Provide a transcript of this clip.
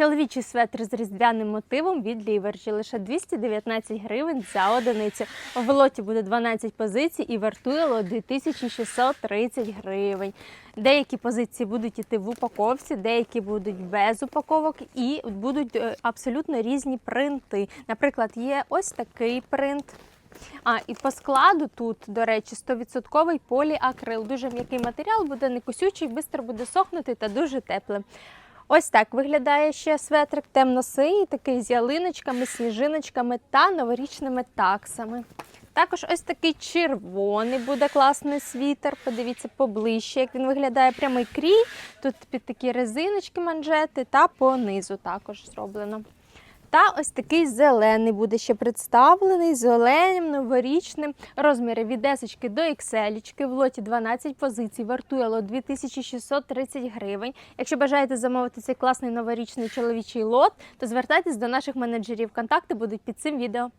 Чоловічий светр з різдвяним мотивом від Ліверджі лише 219 гривень за одиницю. В лоті буде 12 позицій і вартує лот 2630 гривень. Деякі позиції будуть іти в упаковці, деякі будуть без упаковок і будуть е, абсолютно різні принти. Наприклад, є ось такий принт. А, і по складу тут, до речі, 100% поліакрил. Дуже м'який матеріал, буде не кусючий, швидко буде сохнути та дуже теплий. Ось так виглядає ще светрик темно-синій, такий з ялиночками, сніжиночками та новорічними таксами. Також ось такий червоний буде класний світер. Подивіться поближче, як він виглядає прямий крій. Тут під такі резиночки манжети та по низу також зроблено. Та ось такий зелений буде ще представлений, зеленим, новорічним. Розміри від десочки до ікселічки. В лоті 12 позицій. Вартує лот 2630 гривень. Якщо бажаєте замовити цей класний новорічний чоловічий лот, то звертайтесь до наших менеджерів. Контакти будуть під цим відео.